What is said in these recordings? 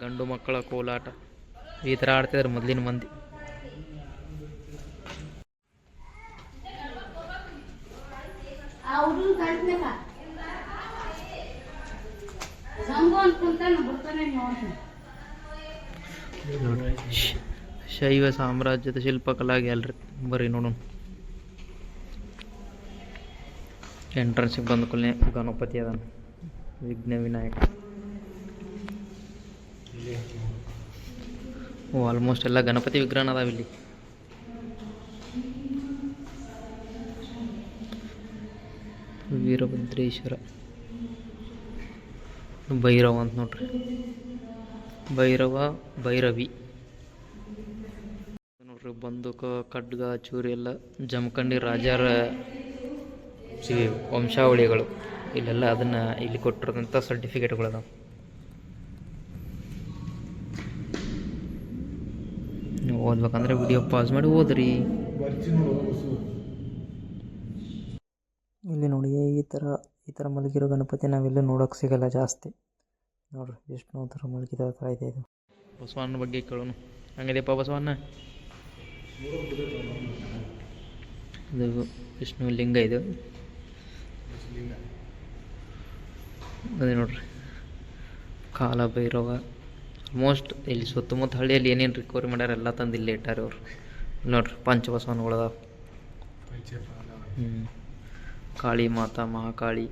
ಗಂಡು ಮಕ್ಕಳ ಕೋಲಾಟ. ಈ ಥರ ಆಡ್ತಿದ್ರು ಮೊದಲಿನ ಮಂದಿ. ನೋಡ್ರಿ ಶೈವ ಸಾಮ್ರಾಜ್ಯದ ಶಿಲ್ಪಕಲಾಗಿ ಅಲ್ರಿ ಬರ್ರಿ ನೋಡೋಣ. ಎಂಟ್ರೆನ್ಸಿಗೆ ಬಂದ ಕೂಡಲೇ ಗಣಪತಿ ಅದಾನ. ವಿಘ್ನ ವಿನಾಯಕ. ಓ ಆಲ್ಮೋಸ್ಟ್ ಎಲ್ಲ ಗಣಪತಿ ವಿಗ್ರಹನ ಅದಾವ ಇಲ್ಲಿ. ವೀರಭದ್ರೇಶ್ವರ. ಭೈರವ ಅಂತ ನೋಡ್ರಿ. ಭೈರವ, ಭೈರವಿ. ನೋಡ್ರಿ, ಬಂದೂಕ, ಖಡ್ಗ, ಚೂರಿ ಎಲ್ಲ ಜಮಖಂಡಿ ರಾಜರ ವಂಶಾವಳಿಗಳು. ಇಲ್ಲೆಲ್ಲ ಅದನ್ನ ಇಲ್ಲಿ ಕೊಟ್ಟಿರೋದಂಥ ಸರ್ಟಿಫಿಕೇಟ್ಗಳು ಅದಾವ. ಓದ್ಬೇಕಂದ್ರೆ ವಿಡಿಯೋ ಪಾಸ್ ಮಾಡಿ ಓದ್ರಿ. ಇಲ್ಲಿ ನೋಡಿ ಈ ಥರ ಈ ಥರ ಮಲಗಿರೋ ಗಣಪತಿ ನಾವೆಲ್ಲೂ ನೋಡೋಕೆ ಸಿಗಲ್ಲ ಜಾಸ್ತಿ. ನೋಡ್ರಿ ವಿಷ್ಣು ಥರ ಮಲಗಿದ ಥರ ಇದೆ ಇದು. ಬಸವಣ್ಣ ಬಗ್ಗೆ ಕೇಳೋಣ ಹಂಗಿದೆಯಪ್ಪ ಬಸವಣ್ಣ? ಇದು ವಿಷ್ಣು ಲಿಂಗ ಇದು. ಅದೇ ನೋಡ್ರಿ ಕಾಲ ಭೈರವ ಆಲ್ಮೋಸ್ಟ್ ಇಲ್ಲಿ ಸುತ್ತಮುತ್ತ ಹಳ್ಳಿಯಲ್ಲಿ ಏನೇನು ರಿಕವರಿ ಮಾಡ್ಯಾರ ಎಲ್ಲ ತಂದು ಇಲ್ಲಿ ಇಟ್ಟಾರ ಅವ್ರು. ನೋಡ್ರಿ ಪಂಚಬಸವನಗಳದ ಹ್ಞೂ ಕಾಳಿ ಮಾತಾ, ಮಹಾಕಾಳಿ.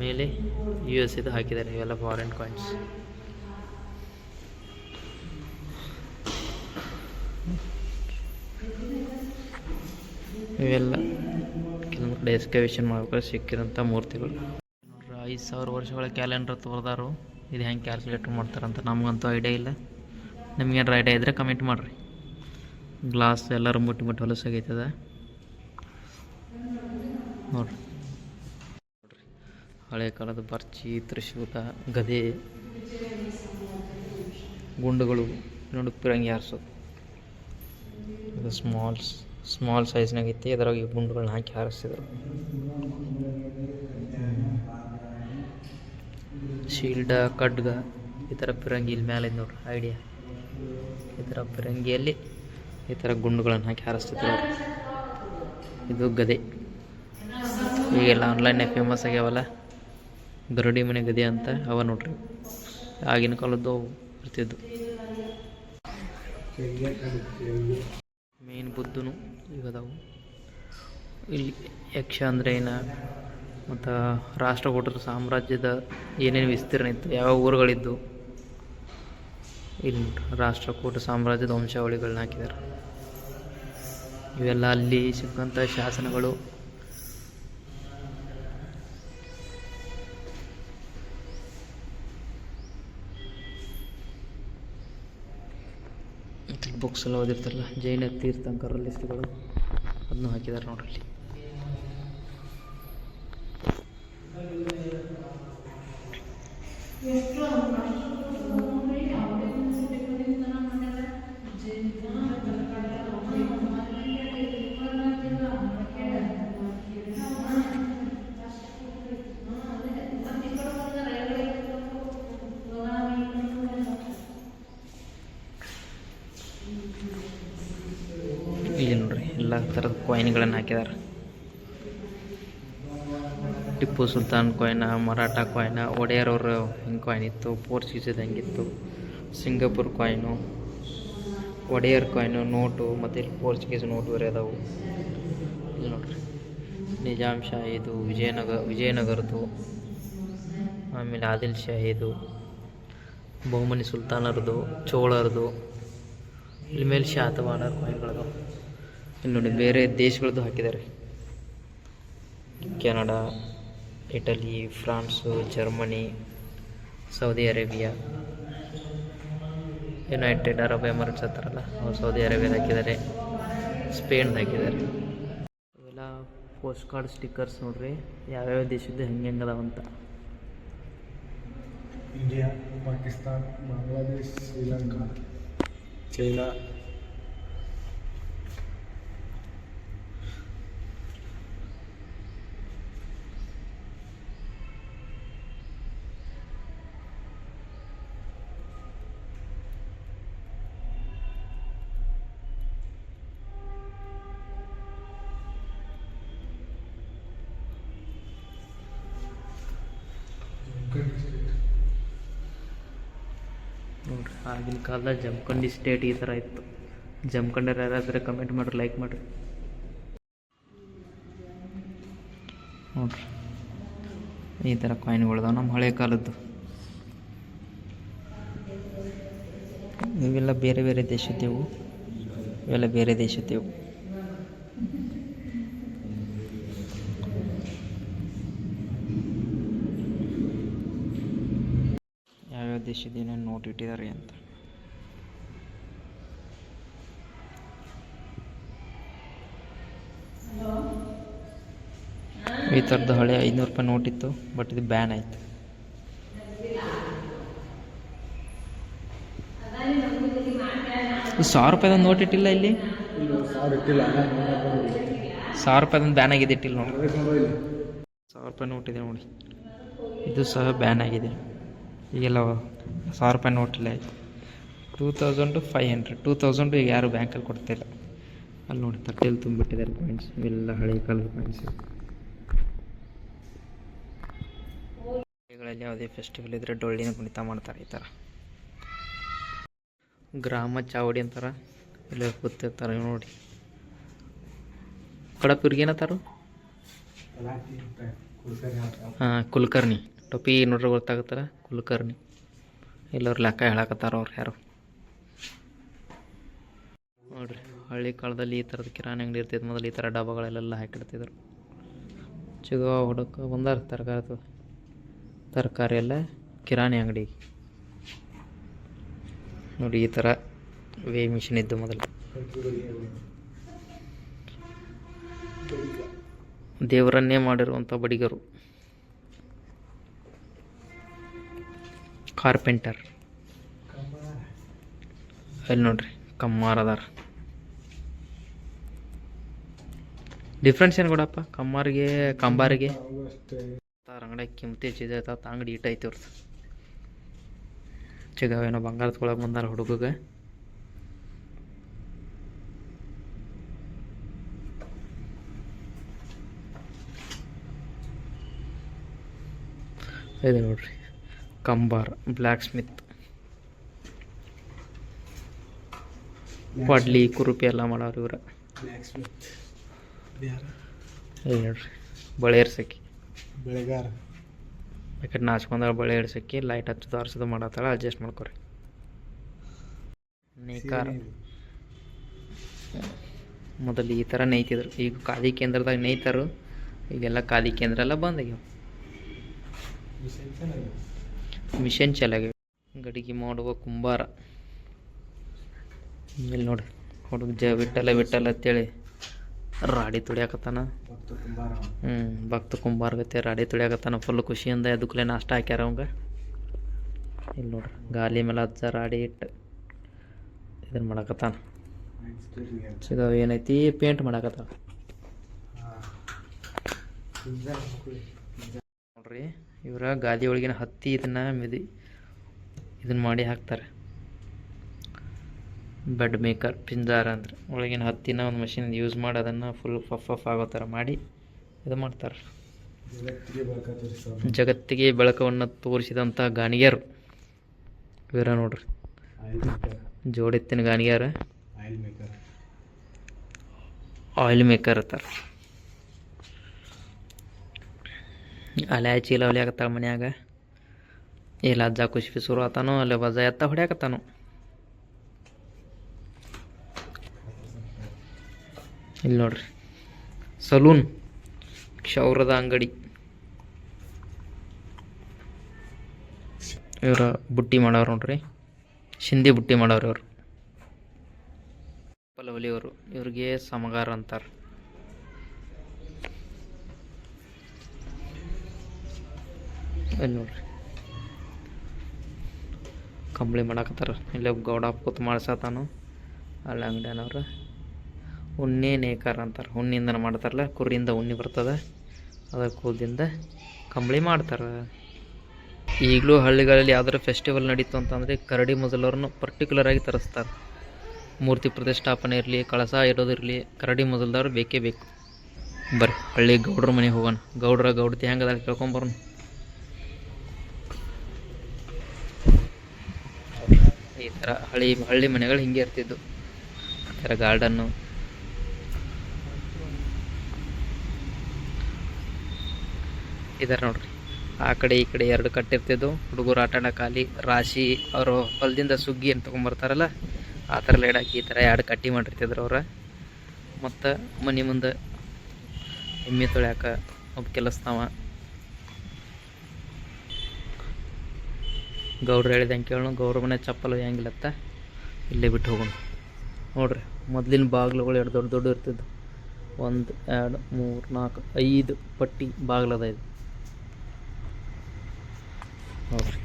ಮೇಲೆ ಯು ಎಸ್ ಇದು ಹಾಕಿದ್ದಾರೆ, ಇವೆಲ್ಲ ಫಾರಿನ್ ಕಾಯಿನ್ಸ್ ಇವೆಲ್ಲ ಎಕ್ಸ್ಕವೇಷನ್ ಮಾಡ್ಬೇಕಾದ್ರೆ ಸಿಕ್ಕಿರೋಂಥ ಮೂರ್ತಿಗಳು. ನೋಡ್ರಿ, ಐದು ಸಾವಿರ ವರ್ಷಗಳ ಕ್ಯಾಲೆಂಡರ್ ತೋರ್ದಾರು ಇದು ಹೆಂಗೆ ಕ್ಯಾಲ್ಕುಲೇಟ್ ಮಾಡ್ತಾರಂತ ನಮಗಂತೂ ಐಡಿಯಾ ಇಲ್ಲ. ನಿಮ್ಗೇನಾರ ಐಡಿಯಾ ಇದ್ದರೆ ಕಮೆಂಟ್ ಮಾಡಿರಿ. ಗ್ಲಾಸ್ ಎಲ್ಲರೂ ಮುಟ್ಟಿ ಮುಟ್ಟಿ ಹೊಲಸಾಗೈತದ ನೋಡ್ರಿ ನೋಡ್ರಿ. ಹಳೆ ಕಾಲದ ಬರ್ಚಿ, ತ್ರಿಶೂಲ, ಗದೆ, ಗುಂಡುಗಳು ನೋಡಿ ಪಿರಂಗಿ ಇದು ಸ್ಮಾಲ್ಸ್ ಸ್ಮಾಲ್ ಸೈಜ್ನಾಗ ಐತಿ ಈ ಗುಂಡುಗಳನ್ನ ಹಾಕಿ ಹಾರಿಸ್ತಿದ್ರು. ಶೀಲ್ಡ ಖಡ್ಗ ಈ ಥರ ಪಿರಂಗಿ ಇಲ್ಲಿ ಮೇಲೆ ಇದೆ ನೋಡ್ರಿ, ಐಡಿಯಾ. ಈ ಥರ ಪಿರಂಗಿಯಲ್ಲಿ ಈ ಥರ ಗುಂಡುಗಳನ್ನು ಹಾಕಿ ಹಾರಿಸ್ತಿದ್ರು. ಇದು ಗದೆ. ಈಗೆಲ್ಲ ಆನ್ಲೈನ್ನಾಗ ಫೇಮಸ್ ಆಗ್ಯಾವಲ್ಲ, ಗರಡಿ ಮನೆ ಗದೆ ಅಂತ ಅವ ನೋಡ್ರಿ. ಆಗಿನ ಕಾಲದ್ದು ಇರ್ತಿದ್ದು ಮೇನ್ ಬುದ್ಧನು ಈಗ ಅದಾವು ಇಲ್ಲಿ ಯಕ್ಷ ಅಂದ್ರೆ ಏನ? ಮತ್ತು ರಾಷ್ಟ್ರಕೂಟರ ಸಾಮ್ರಾಜ್ಯದ ಏನೇನು ವಿಸ್ತೀರ್ಣ ಇತ್ತು? ಯಾವ ಊರುಗಳಿದ್ದು? ಇಲ್ಲಿ ರಾಷ್ಟ್ರಕೂಟ ಸಾಮ್ರಾಜ್ಯದ ವಂಶಾವಳಿಗಳನ್ನ ಹಾಕಿದ್ದಾರೆ ಇವೆಲ್ಲ ಅಲ್ಲಿ ಸಿಕ್ಕಂಥ ಶಾಸನಗಳು. ಬುಕ್ಸ್ ಎಲ್ಲ ಓದಿರ್ತಾರಲ್ಲ ಜೈನ ತೀರ್ಥಂಕರ ಲಿಸ್ಟ್ಗಳು ಅದನ್ನು ಹಾಕಿದ್ದಾರೆ ನೋಡ್ರಿ ಇಲ್ಲಿ. ಕಾಯಿನ್ಗಳನ್ನು ಹಾಕಿದ್ದಾರೆ ಟಿಪ್ಪು ಸುಲ್ತಾನ್ ಕಾಯಿನ ಮರಾಠ ಕಾಯಿನ ಒಡೆಯರ್ ಅವರು ಹಿಂಗೆ ಕಾಯಿನ್ ಇತ್ತು, ಪೋರ್ಚುಗೀಸದ ಹಂಗಿತ್ತು, Singapore coin Wodeyar coin note, ಮತ್ತು ಇಲ್ಲಿ ಪೋರ್ಚುಗೀಸ್ ನೋಟು ಬೇರೆ ಅದಾವು. ಇಲ್ಲಿ ನೋಡ್ರಿ. ನಿಜಾಮ್ ಶಾಹಿದು ವಿಜಯನಗರ ವಿಜಯನಗರದ್ದು, ಆಮೇಲೆ ಆದಿಲ್ ಶಾಹಿದು ಬಹುಮನಿ ಸುಲ್ತಾನರದು ಚೋಳರದು ಇಲ್ಲಿ ಮೇಲೆ ಶಾತವಾನರ ಕಾಯಿನ್ಗಳದಾವ ಇಲ್ಲಿ ನೋಡಿ ಬೇರೆ ದೇಶಗಳದ್ದು ಹಾಕಿದ್ದಾರೆ. Canada, Italy, France, Germany, Saudi Arabia, United Arab Emirates ಹತ್ತಾರಲ್ಲ ಅವ್ರು ಸೌದಿ ಅರೇಬಿಯಾದ ಹಾಕಿದ್ದಾರೆ ಸ್ಪೇನ್ದು ಹಾಕಿದ್ದಾರೆ. ಇವೆಲ್ಲ ಪೋಸ್ಟ್ ಕಾರ್ಡ್ ಸ್ಟಿಕ್ಕರ್ಸ್ ನೋಡ್ರಿ, ಯಾವ್ಯಾವ ದೇಶದ್ದು ಹೆಂಗೆ ಹೆಂಗೆ ಅಂತ. India, Pakistan, Bangladesh, Sri Lanka, China. ನೋಡ್ರಿ, ಆಗಿನ ಕಾಲದಾಗ ಜಮಖಂಡಿ ಸ್ಟೇಟ್ ಈ ಥರ ಇತ್ತು. ಜಮಖಂಡರ್ ಯಾರಾದರೆ ಕಮೆಂಟ್ ಮಾಡಿರಿ ಲೈಕ್ ಮಾಡಿರಿ. ನೋಡ್ರಿ, ಈ ಥರ ಕಾಯಿನ್ಗಳದಾವ ನಮ್ಮ ಹಳೆ ಕಾಲದ್ದು. ಇವೆಲ್ಲ ಬೇರೆ ಬೇರೆ ದೇಶದ್ದೇವು. ಇವೆಲ್ಲ ಬೇರೆ ದೇಶದ್ದೇವು ಯಾವ್ಯಾವ ದೇಶದ ಏನೇನು ನೋಟ್ ಇಟ್ಟಿದ್ದಾರೆ ಅಂತ. ಈ ಥರದ್ದು ಹಳೆ ಐನೂರು ರೂಪಾಯಿ ನೋಟ್ ಇತ್ತು ಬಟ್ ಇದು ಬ್ಯಾನ್ ಆಯಿತು. ಸಾವಿರ ರೂಪಾಯಿದೊಂದು ನೋಟ್ ಇಟ್ಟಿಲ್ಲ ಇಲ್ಲಿ? ಸಾವಿರ ರೂಪಾಯಿದೊಂದು ಬ್ಯಾನ್ ಆಗಿದೆ ಇಟ್ಟಿಲ್ಲ ನೋಡಿ. ಸಾವಿರ ರೂಪಾಯಿ ನೋಟ್ ಇದೆ ನೋಡಿ. ಇದು ಸಹ ಬ್ಯಾನ್ ಆಗಿದೆ. ಈಗೆಲ್ಲ ಸಾವಿರ ರೂಪಾಯಿ ನೋಟ್ ಇಲ್ಲ ಆಯಿತು two thousand five hundred two thousand ಈಗ ಯಾರು ಬ್ಯಾಂಕಲ್ಲಿ ಕೊಡ್ತಾಯಿಲ್ಲ ಅಲ್ಲಿ ನೋಡಿ ತಟ್ಟೆಯಲ್ಲಿ ತುಂಬಿಟ್ಟಿದ್ದಾರೆ ಕಾಯಿನ್ಸ್ ಇವೆಲ್ಲ ಹಳೆ ಕಾಲದ ಕಾಯಿನ್ಸ್ ಹಳ್ಳಿಗಳಲ್ಲಿ ಯಾವುದೇ ಫೆಸ್ಟಿವಲ್ ಇದ್ದರೆ ಡೊಳ್ಳಿನ ಕುಣಿತ ಮಾಡ್ತಾರೆ ಈ ಥರ ಗ್ರಾಮ ಚಾವಡಿ ಅಂತಾರ? ಇಲ್ಲ ಕೂತಿರ್ತಾರೆ ನೋಡಿ. ಕಡಪ್ಪ ಇವ್ರಿಗೇನತ್ತಾರು ಹಾಂ ಕುಲಕರ್ಣಿ. ಟೊಪಿ ನೋಡ್ರಿ ಗೊತ್ತಾಗತ್ತಾರ? ಕುಲಕರ್ಣಿ. ಎಲ್ಲರೂ ಲೆಕ್ಕ ಹೇಳಕತ್ತಾರ ಅವ್ರು ಯಾರು? ನೋಡ್ರಿ, ಹಳ್ಳಿ ಕಾಲದಲ್ಲಿ ಈ ಥರದ ಕಿರಾಣಿ ಅಂಗಡಿ ಇರ್ತೈತೆ. ಮೊದಲು ಈ ಥರ ಡಬ್ಬಗಳೆಲ್ಲ ಹಾಕಿಡ್ತಿದ್ರು. ಚಿಗೋ ಹುಡುಕ ಬಂದಾರ ತರಕಾರಿ ತರಕಾರಿ ಎಲ್ಲ ಕಿರಾಣಿ ಅಂಗಡಿ. ನೋಡಿ ಈ ಥರ ವೇ ಮಿಷಿನ್ ಇದ್ದು ಮೊದಲು. ದೇವರನ್ನೇ ಮಾಡಿರುವಂಥ ಬಡಿಗರು. ಕಾರ್ಪೆಂಟರ್. ಅಲ್ಲಿ ನೋಡ್ರಿ, ಕಮ್ಮಾರ್ ಅದಾರ. ಡಿಫ್ರೆನ್ಸ್ ಏನು ಕೊಡಪ್ಪ? ಕಮ್ಮಾರಿಗೆ, ಕಂಬಾರಿಗೆ? ಅಂಗಡಿ ಕಿಮ್ತಿ ಹೆಚ್ಚಿದೆ ಅಂಗಡಿ ಈಟ್ ಐತಿ ಅವ್ರದ್ದು ಚಿಗಾವೇನೋ ಬಂಗಾರ ತೊಗೊಳಕ್ಕೆ ಬಂದಾರ ಹುಡುಗಗೆ. ಇದೆ ನೋಡ್ರಿ. ಕಂಬಾರ್ ಬ್ಲ್ಯಾಕ್ ಸ್ಮಿತ್ ವಡ್ಲಿ ಕುರುಪಿ ಎಲ್ಲ ಮಾಡೋರು ಇವ್ರ. ಬಳೆ ಇರ್ಸಕ್ಕಿ ಬೆಳೆಗಾರ. ಯಾಕಡೆ ನಾಚ್ಕೊಂಡಾಗ ಬಳೆ ಇಡ್ಸಕ್ಕಿ ಲೈಟ್ ಹಚ್ಚೋದು ಆರ್ಸೋದು ಮಾಡತ್ತಾಳ ಅಡ್ಜಸ್ಟ್ ಮಾಡ್ಕೊರಿ. ನೇಕಾರ. ಮೊದಲು ಈ ಥರ ನೇಯ್ತಿದ್ರು. ಈಗ ಖಾದಿ ಕೇಂದ್ರದಾಗ ನೇಯ್ತಾರು ಈಗೆಲ್ಲ ಖಾದಿ ಕೇಂದ್ರ ಎಲ್ಲ ಬಂದಾಗ್ಯಾವ ಮಿಷನ್ ಚೆನ್ನಾಗಿ ಗಡಿಗೆ ಮಾಡುವ ಕುಂಬಾರ. ಇಲ್ಲಿ ನೋಡಿ, ಹುಡುಗ ಜ ಬಿಟ್ಟಲ್ಲ ಬಿಟ್ಟಲ್ಲ ಅಂತೇಳಿ ರಾಡಿ ತುಳಿಯಾಕತ್ತಾನ ಹ್ಞೂ ಭಕ್ತ ಕುಂಬಾರ್ಗತೆ ರಾಡಿ ತುಳಿಯಾಕತ್ತಾನ ಫುಲ್ ಖುಷಿಯಿಂದ ಎದಕ್ಕಲೆ ನಾಷ್ಟ ಹಾಕ್ಯಾರ ಅವಂಗ. ಇಲ್ಲಿ ನೋಡ್ರಿ ಗಾಲಿ ಮೇಲೆ ಹಚ್ಚ ರಾಡಿ ಇಟ್ಟು ಇದನ್ನು ಮಾಡಾಕತ್ತಾನ. ಏನೈತಿ? ಪೇಂಟ್ ಮಾಡಾಕತ್ತಾನ. ನೋಡ್ರಿ. ಇವ್ರ ಗಾದಿ ಒಳಗಿನ ಹತ್ತಿ ಇದನ್ನ ಮಿದಿ ಇದನ್ನ ಮಾಡಿ ಹಾಕ್ತಾರೆ. ಬೆಡ್ ಮೇಕರ್ ಪಿಂಜಾರ ಅಂದ್ರೆ ಒಳಗಿನ ಹತ್ತಿನ ಒಂದು ಮಷಿನ್ ಯೂಸ್ ಮಾಡಿ ಅದನ್ನು ಫುಲ್ ಫಫ್ ಫಫ್ ಆಗೋ ಥರ ಮಾಡಿ ಇದು ಮಾಡ್ತಾರೆ. ಜಗತ್ತಿಗೆ ಬೆಳಕವನ್ನು ತೋರಿಸಿದಂಥ ಗಾಣಿಗ್ಯಾರು. ಇವರ ನೋಡ್ರಿ. ಜೋಡೆತ್ತಿನ ಗಾಣಿಗ್ಯಾರ. ಆಯಿಲ್ ಮೇಕರ್ ಆಯಿಲ್ ಮೇಕರ್ ಅತ್ತಾರ ಅಲೆ ಚೀಲ ಹೊಲಿಯಾಕತ್ತಾಳ ಮನ್ಯಾಗ. ಇಲ್ಲ ಅಜ್ಜ ಖುಷಿ ಶುರು ಆತಾನೋ, ಅಲ್ಲೇ ಬಜ್ಜ ಎತ್ತ ಹೊಡ್ಯಾಕತ್ತಾನು. ಇಲ್ಲಿ ನೋಡ್ರಿ. ಸಲೂನ್, ಕ್ಷೌರದ ಅಂಗಡಿ. ಇವ್ರ ಬುಟ್ಟಿ ಮಾಡೋರು ನೋಡ್ರಿ. ಶಿಂದಿ ಬುಟ್ಟಿ ಮಾಡೋರು ಇವರು. ಪಲವಲಿಯವರು ಇವ್ರಿಗೆ ಸಮಗಾರ ಅಂತಾರೆ. ಇಲ್ಲಿ ನೋಡ್ರಿ. ಕಂಬಳಿ ಮಾಡಾಕತ್ತಾರ. ಇಲ್ಲೇ ಗೌಡ ಕೂತ್ ಮಾಡ್ಸತಾನು ಅಲ್ಲಿ ಅಂಗಡಿಯನವ್ರು ಉಣ್ಣೆ ನೇಕಾರ ಅಂತಾರೆ. ಹುಣ್ಣಿಂದ ಮಾಡ್ತಾರಲ್ಲ, ಕುರಿಯಿಂದ ಉಣ್ಣಿ ಬರ್ತದೆ. ಅದ ಕೂದಲಿಂದ ಕಂಬಳಿ ಮಾಡ್ತಾರೆ. ಈಗಲೂ ಹಳ್ಳಿಗಳಲ್ಲಿ ಯಾವ್ದಾರು ಫೆಸ್ಟಿವಲ್ ನಡೀತು ಅಂತಂದರೆ ಕರಡಿ ಮೊದಲವ್ರನ್ನ ಪರ್ಟಿಕ್ಯುಲರ್ ಆಗಿ ತರಿಸ್ತಾರೆ. ಮೂರ್ತಿ ಪ್ರತಿಷ್ಠಾಪನೆ ಇರಲಿ, ಕಳಸ ಇರೋದಿರಲಿ ಕರಡಿ ಮೊದಲ್ದವ್ರು ಬೇಕೇ ಬೇಕು. ಬರ್ರಿ, ಹಳ್ಳಿ ಗೌಡ್ರ ಮನೆಗೆ ಹೋಗೋಣ. ಗೌಡ್ರ ಗೌಡ್ತಿ ಹೆಂಗದ ಕೇಳ್ಕೊಂಬರೋಣ ಈ ಥರ ಹಳ್ಳಿ ಹಳ್ಳಿ ಮನೆಗಳು ಹಿಂಗೆ ಇರ್ತಿದ್ದು ಈ ಥರ ಗಾರ್ಡನ್ನು. ಇದಾರೆ ನೋಡ್ರಿ. ಆ ಕಡೆ ಈ ಕಡೆ ಎರಡು ಕಟ್ಟಿರ್ತಿದ್ದು ಹುಡುಗರು ಆಟ ಖಾಲಿ ರಾಶಿ ಅವರು ಹೊಲದಿಂದ ಸುಗ್ಗಿ ಅಂತ ತೊಗೊಂಬರ್ತಾರಲ್ಲ, ಆ ಥರ ಲೈಡಾಕಿ ಈ ಥರ ಎರಡು ಕಟ್ಟಿ ಮಾಡಿರ್ತಿದ್ರು ಅವ್ರು. ಮತ್ತು ಮನೆ ಮುಂದೆ ಎಮ್ಮೆ ತೊಳ್ಯಾಕ ಒಬ್ಬ ಕೆಲಸದವ. ಗೌಡ್ರು ಹೇಳಿದಂಗೆ ಕೇಳೋಣ. ಗೌಡ್ರ ಮನೆ ಚಪ್ಪಲು ಹೆಂಗಿಲ್ಲತ್ತ ಇಲ್ಲೇ ಬಿಟ್ಟು ಹೋಗೋಣ. ನೋಡ್ರಿ, ಮೊದಲಿನ ಬಾಗಿಲುಗಳು ಎರಡು ದೊಡ್ಡ ದೊಡ್ಡ ಇರ್ತಿದ್ದು ಒಂದು, ಎರಡು, ಮೂರು, ನಾಲ್ಕು, ಐದು ಪಟ್ಟಿ ಬಾಗಿಲದ ಇದು. ನೋಡ್ರಿ.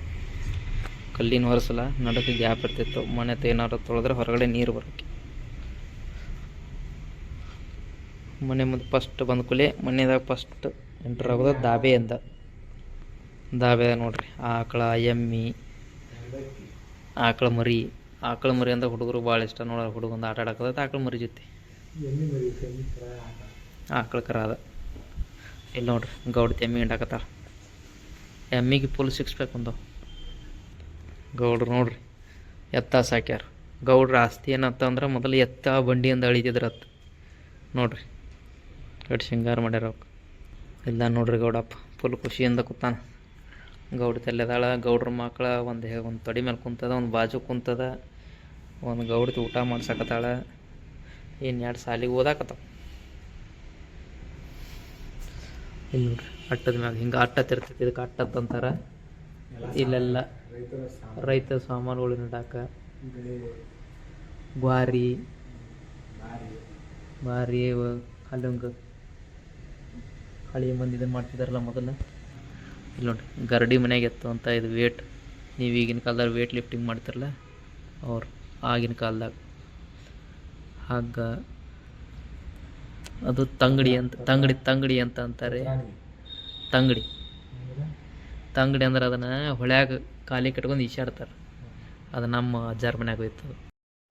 ಕಲ್ಲಿನ ಹೊರಸಲ ನಡಕ್ಕೆ ಗ್ಯಾಪ್ ಇರ್ತಿತ್ತು. ಮನೆ ಏನಾರು ತೊಳೆದ್ರೆ ಹೊರಗಡೆ ನೀರು ಬರೋಕ್ಕೆ. ಮನೆ ಮುಂದೆ ಫಸ್ಟ್ ಬಂದ ಕೂಲೆ ಮನೆದಾಗ ಫಸ್ಟ್ ಎಂಟ್ರ್ ಆಗೋದು ದಾಬೆ ಅಂತ ದಾಬೆ ನೋಡ್ರಿ. ಆಕಳ ಎಮ್ಮಿ ಆಕಳ ಮರಿ. ಆಕಳ ಮರಿ ಅಂತ ಹುಡುಗರು ಭಾಳ ಇಷ್ಟ ನೋಡ ಹುಡುಗಂದು ಆಟ ಆಡಕತ್ತ ಆಕಳ ಮರಿ ಜೊತೆ. ಆಕಳ ಕರ ಅದ. ಇಲ್ಲಿ ನೋಡ್ರಿ ಗೌಡ ಎಮ್ಮಿ ಹಿಂಡಾಕತ್ತಾರ ಎಮ್ಮಿಗೆ ಫುಲ್ ಸಿಕ್ಸ್ ಪ್ಯಾಕ್ ಒಂದು ಗೌಡ್ರು ನೋಡ್ರಿ ಎತ್ತ ಸಾಕ್ಯಾರ. ಗೌಡ್ರ ಆಸ್ತಿ ಏನತ್ತ ಅಂದ್ರೆ ಮೊದಲು ಎತ್ತ ಬಂಡಿಯಿಂದ ಅಳಿತಿದ್ರ ಅತ್ತ. ನೋಡ್ರಿ ಕಟ್ ಶೃಂಗಾರ ಮಾಡ್ಯಾರ ಅವ್ಕೆ ಇಲ್ಲ ನೋಡ್ರಿ ಗೌಡಪ್ಪ ಫುಲ್ ಖುಷಿಯಿಂದ ಕೂತಾನ. ಗೌಡ ತಲೆದಾಳ ಗೌಡ್ರ ಮಕ್ಳ ಒಂದು ಒಂದು ತೊಡಿ ಮೇಲೆ ಕುಂತದ, ಒಂದು ಬಾಜು ಕುಂತದ, ಒಂದು ಗೌಡ್ತಿ ಊಟ ಮಾಡ್ಸಕತ್ತಾಳ. ಇನ್ನು ಎರಡು ಸಾಲಿಗೆ ಓದಾಕತ್ತಾವ. ಇಲ್ಲಿ ನೋಡ್ರಿ, ಅಟ್ಟದ ಮ್ಯಾಗ ಹಿಂಗೆ ಅಟ್ಟತ್ತಿರ್ತೈತಿ ಇದಕ್ಕೆ ಅಟ್ಟತ್ ಇಲ್ಲೆಲ್ಲ ರೈತ ಸಾಮಾನುಗಳು ನಡಾಕ ಗ್ವಾರಿ ಬಾರಿ ಹಲ್ಲಂಗ ಹಳಿ ಮಂದಿ ಇದನ್ನು ಮಾಡ್ತಿದ್ದಾರಲ್ಲ ಮೊದಲು. ಇಲ್ಲಿ ನೋಡಿ, ಗರಡಿ ಮನೆಗೆ ಎತ್ತು ಅಂತ ಇದು ವೇಟ್ ನೀವು ಈಗಿನ ಕಾಲದಲ್ಲಿ ವೇಟ್ ಲಿಫ್ಟಿಂಗ್ ಮಾಡ್ತಿರಲ್ಲ ಅವ್ರು ಆಗಿನ ಕಾಲದಾಗ. ಹಗ್ಗ ಅದು ತಂಗಡಿ ಅಂತ, ತಂಗಡಿ ತಂಗಡಿ ಅಂತ ಅಂತಾರೆ. ತಂಗಡಿ. ತಂಗಡಿ ಅಂದ್ರೆ ಅದನ್ನು ಹೊಳ್ಯಾಗ ಖಾಲಿ ಕಟ್ಕೊಂಡು ಈಶಾಡ್ತಾರೆ. ಅದು ನಮ್ಮ ಅಜ್ಜಾರ ಮನ್ಯಾಗ ಹೋಯ್ತು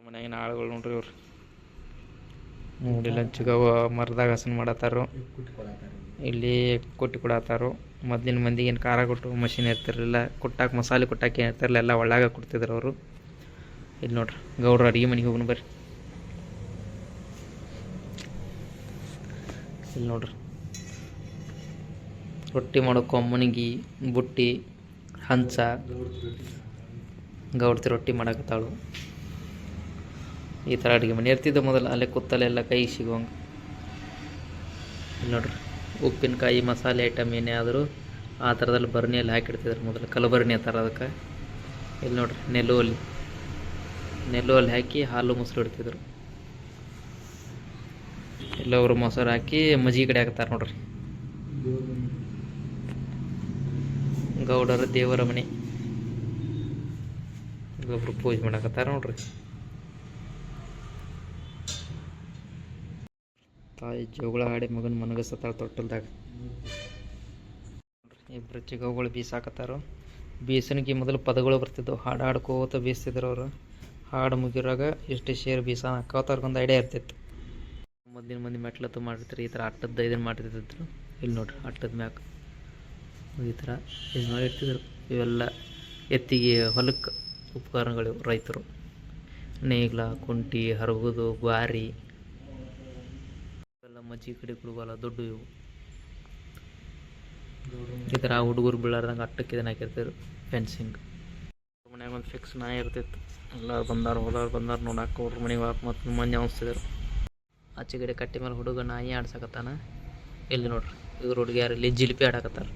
ಮನ್ಯಾಗಿನ ಆಳುಗಳು ನೋಡ್ರಿ ಇವ್ರು. ನೋಡಿಲ್ಲ, ಚಿಗವ ಮರದಾಗ ಹಸನ್ ಮಾಡತ್ತಾರು ಇಲ್ಲಿ ಕೊಟ್ಟು ಕೊಡತ್ತಾರು ಮೊದ್ಲಿನ ಏನು ಖಾರ ಕೊಟ್ಟು ಮಷಿನ್ ಇರ್ತಿರಲಿಲ್ಲ ಕುಟ್ಟಾಕ ಮಸಾಲೆ ಕುಟ್ಟಾಕ ಏನು ಇರ್ತಿರಲಿಲ್ಲ ಎಲ್ಲ ಒಳಗೆ ಕೊಡ್ತಿದ್ರು ಅವರು. ಇಲ್ಲಿ ನೋಡ್ರಿ, ಗೌಡ್ರ ಅಡುಗೆ ಮನೆಗೆ ಹೋಗೋಣ ಬರ್ರಿ. ಇಲ್ಲಿ ನೋಡ್ರಿ. ರೊಟ್ಟಿ ಮಾಡೋಕೆ ಒಮ್ಮನಿಗೆ ಬುಟ್ಟಿ, ಹಂಚ, ಗೌಡ್ತಿ ರೊಟ್ಟಿ ಮಾಡಕತ್ತಾಳು. ಈ ಥರ ಅಡುಗೆ ಮನೆ. ಇರ್ತಿದ್ದೆ ಮೊದಲು ಅಲ್ಲೇ ಕೂತಲ್ಲೆಲ್ಲ ಕೈ ಇಲ್ಲಿ ನೋಡ್ರಿ. ಉಪ್ಪಿನಕಾಯಿ, ಮಸಾಲೆ ಐಟಮ್ ಏನೇ ಆದರೂ ಆ ಥರದಲ್ಲಿ ಬರ್ನಿಯಲ್ಲಿ ಹಾಕಿಡ್ತಿದ್ರು ಮೊದಲು. ಕಲಬರ್ಣಿ ಅಂತಾರೆ ಅದಕ್ಕೆ. ಇಲ್ಲಿ ನೋಡ್ರಿ ನೆಲುವಲ್ಲಿ ನೆಲುವಲ್ಲಿ ಹಾಕಿ ಹಾಲು ಮೊಸರು ಇಡ್ತಿದ್ರು. ಎಲ್ಲವರು ಮೊಸರು ಹಾಕಿ ಮಜ್ಜಿಗೆ ಕಡೆ ಹಾಕ್ತಾರೆ ನೋಡ್ರಿ. ಗೌಡರ ದೇವರ ಮನೆ. ಒಬ್ರು ಪೂಜೆ ಮಾಡಕತ್ತಾರ ನೋಡ್ರಿ. ತಾಯಿ ಜೋಗಳ ಹಾಡಿ ಮಗನ ಮನಗಸತ್ತಾಳ ತೊಟ್ಟಲ್ದಾಗ. ಇಬ್ಬರು ಚಿಗವುಗಳು ಬೀಸಾಕತ್ತಾರು. ಬೀಸನಿಗೆ ಮೊದಲು ಪದಗಳು ಬರ್ತಿದ್ದವು ಹಾಡು ಹಾಡ್ಕೋತ ಬೀಸ್ತಿದ್ರು ಅವರು. ಹಾಡು ಮುಗಿರಾಗ ಎಷ್ಟು ಶೇರ್ ಬೀಸ ಹಾಕೋತವ್ರಿಗೊಂದು ಐಡಿಯಾ ಇರ್ತಿತ್ತು. ಮೊದಲಿನ ಮಂದಿ ಮೆಟ್ಲತ್ತು ಮಾಡಿರ್ತಾರೆ ಈ ಥರ ಅಟ್ಟದ ಇದನ್ನು ಮಾಡಿರ್ತಿದ್ರು ಇಲ್ಲಿ ನೋಡ್ರಿ ಅಟ್ಟದ ಮ್ಯಾಕ್. ಈ ಥರ ಇದು ಮಾಡಿರ್ತಿದ್ರು ಇವೆಲ್ಲ ಎತ್ತಿಗೆ ಹೊಲಕ್ಕೆ ಉಪಕರಣಗಳು ರೈತರು. ನೇಗ್ಲ, ಕುಂಟಿ, ಹರಗುದು, ಗ್ವಾರಿ. ಇವೆಲ್ಲ ಮಜ್ಜಿ ಕಡೆ ಕುಡುಗಲ್ಲ ದೊಡ್ಡ ಇವು. ಈ ಥರ ಹುಡುಗರು ಬೀಳಾರ್ದಂಗೆ ಅಟ್ಟಕ್ಕೆ ಇದನ್ನ ಹಾಕಿರ್ತಾರೆ ಫೆನ್ಸಿಂಗ್ ಮನ್ಯಾಗ ಒಂದು ಫಿಕ್ಸ್ ನಾಯಿ ಇರ್ತಿತ್ತು. ಎಲ್ಲರೂ ಬಂದಾರ ಹೋದಾರು ಬಂದಾರು, ನೋಡಾಕ ಅವ್ರ ಮನೆಗೆ ಹಾಕಿ ಮತ್ತು ಮಂದಿ ಅನಿಸ್ತಿದ್ರು. ಆಚೆ ಕಡೆ ಕಟ್ಟಿ ಮೇಲೆ ಹುಡುಗ ನಾಯಿ ಆಡ್ಸಕತ್ತಾನ. ಇಲ್ಲಿ ನೋಡ್ರಿ, ಇವ್ರ ಹುಡುಗಿಯಾರು ಇಲ್ಲಿ ಜಿಲಿಪಿ ಆಡಕತ್ತಾರ.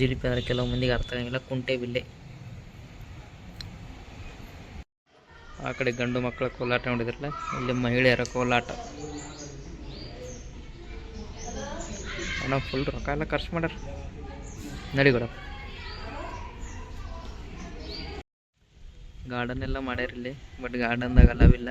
ಜಿಲಿಪಿ ಅಂದ್ರೆ ಕೆಲವು ಮಂದಿಗೆ ಅರ್ಥ ಆಗಂಗಿಲ್ಲ, ಕುಂಟೆ ಬಿಲ್ಲೆ. ಆ ಕಡೆ ಗಂಡು ಮಕ್ಕಳ ಕೋಲಾಟ ನೋಡಿದ್ರಲ್ಲ, ಇಲ್ಲಿ ಮಹಿಳೆಯರ ಕೋಲಾಟ. ಅಣ್ಣ ಫುಲ್ ರೊಕ್ಕ ಎಲ್ಲ ಖರ್ಚು ಮಾಡ್ಯಾರ. ನಡಿ ಗೌಡ ಗಾರ್ಡನ್ ಎಲ್ಲ ಮಾಡ್ಯಾರ ಇಲ್ಲಿ ಬಟ್ ಗಾರ್ಡನ್ದಾಗ ಅಲವಿಲ್ಲ.